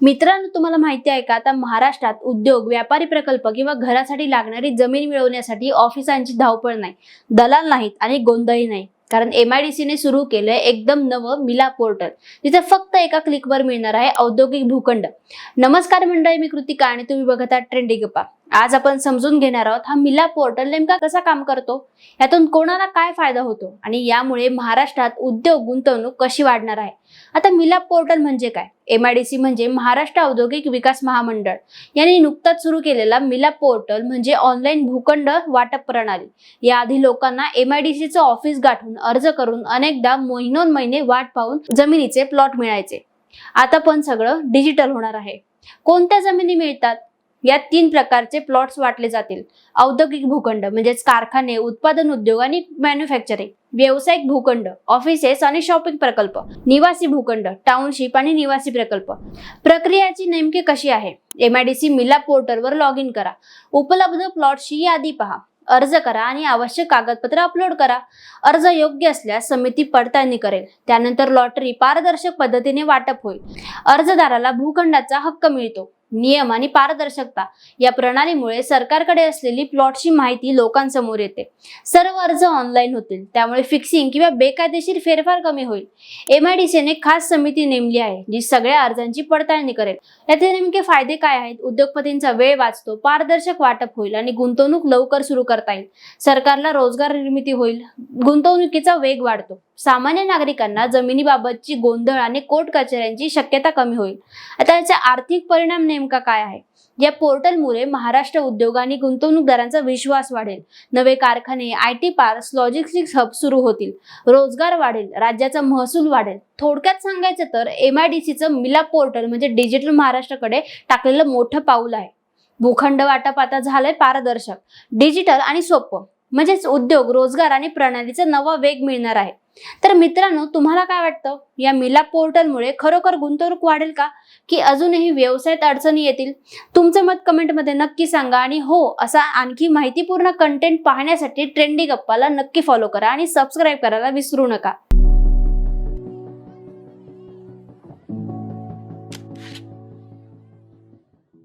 मित्रांनो तुम्हाला माहिती आहे का? आता महाराष्ट्रात उद्योग व्यापारी प्रकल्प किंवा घरासाठी लागणारी जमीन मिळवण्यासाठी ऑफिसांची धावपळ नाही दलाल नाहीत आणि गोंधळही नाही. कारण एम आय डी सीने सुरू केलंय एकदम नवं मिला पोर्टल जिथे फक्त एका क्लिकवर मिळणार आहे औद्योगिक भूखंड. नमस्कार मंडळी मी कृतिका आणि तुम्ही बघत आहात ट्रेंडी गप्पा. आज आपण समजून घेणार आहोत हा मिला पोर्टल नेमका कसा काम करतो यातून कोणाला काय फायदा होतो आणि यामुळे महाराष्ट्रात उद्योग गुंतवणूक कशी वाढणार आहे? आता मिलाप पोर्टल म्हणजे काय? एम आय डी सी म्हणजे महाराष्ट्र औद्योगिक विकास महामंडळ. यांनी नुकताच सुरू केलेला मिलाप पोर्टल म्हणजे ऑनलाईन भूखंड वाटप प्रणाली. याआधी लोकांना एम आय डी सीचं ऑफिस गाठून अर्ज करून अनेकदा महिनोन महिने वाट पाहून जमिनीचे प्लॉट मिळायचे. आता पण सगळं डिजिटल होणार आहे. कोणत्या जमिनी मिळतात? या तीन प्रकारचे प्लॉट्स वाटले जातील. औद्योगिक भूखंड म्हणजेच कारखाने उत्पादन उद्योग आणि मॅन्युफॅक्चरिंग व्यावसायिक भूखंड ऑफिसेस आणि शॉपिंग प्रकल्प निवासी भूखंड टाउनशिप आणि निवासी प्रकल्प. प्रक्रियाची नेमकी कशी आहे? एमआयडीसी मिला पोर्टलवर लॉग इन करा. उपलब्ध प्लॉटची यादी पहा. अर्ज करा आणि आवश्यक कागदपत्र अपलोड करा. अर्ज योग्य असल्यास समिती पडताळणी करेल. त्यानंतर लॉटरी पारदर्शक पद्धतीने वाटप होईल. अर्जदाराला भूखंडाचा हक्क मिळतो. नियम आणि पारदर्शकता या प्रणालीमुळे सरकारकडे असलेली प्लॉटची माहिती लोकांसमोर येते. सर्व अर्ज ऑनलाईन होतील. त्यामुळे फिक्सिंग किंवा बेकायदेशीर फेरफार कमी होईल. एमआयडीसीने खास समिती नेमली आहे जी सगळ्या अर्जांची पडताळणी करेल. याचे नेमके फायदे काय आहेत? उद्योगपतींचा वेळ वाचतो पारदर्शक वाटप होईल आणि गुंतवणूक लवकर सुरू करता येईल. सरकारला रोजगार निर्मिती होईल गुंतवणुकीचा वेग वाढतो. सामान्य नागरिकांना जमिनीबाबतची गोंधळ आणि कोर्ट कचेऱ्यांची शक्यता कमी होईल. आता याचे आर्थिक परिणाम नेमका काय आहे? या पोर्टलमुळे महाराष्ट्र उद्योग आणि गुंतवणूकदारांचा विश्वास वाढेल. नवे कारखाने I T parks logistics hub सुरू होतील. रोजगार वाढेल राज्याचा महसूल वाढेल. थोडक्यात सांगायचं तर एम आय डी सीचं मिला पोर्टल म्हणजे डिजिटल महाराष्ट्राकडे टाकलेलं मोठं पाऊल आहे. भूखंड वाटप आता झालंय पारदर्शक डिजिटल आणि सोपं. म्हणजेच उद्योग रोजगार आणि प्रणालीचा नवा वेग मिळणार आहे. तर मित्रांनो तुम्हाला काय वाटतं? या मिला पोर्टलमुळे खरोखर गुंतवणूक वाढेल का? की अजूनही व्यवसायात अडचणी येतील? तुमचं मत कमेंटमध्ये नक्की सांगा आणि हो असा आणखी माहितीपूर्ण कंटेंट पाहण्यासाठी ट्रेंडी गप्पाला नक्की फॉलो करा आणि सबस्क्राईब करायला विसरू नका.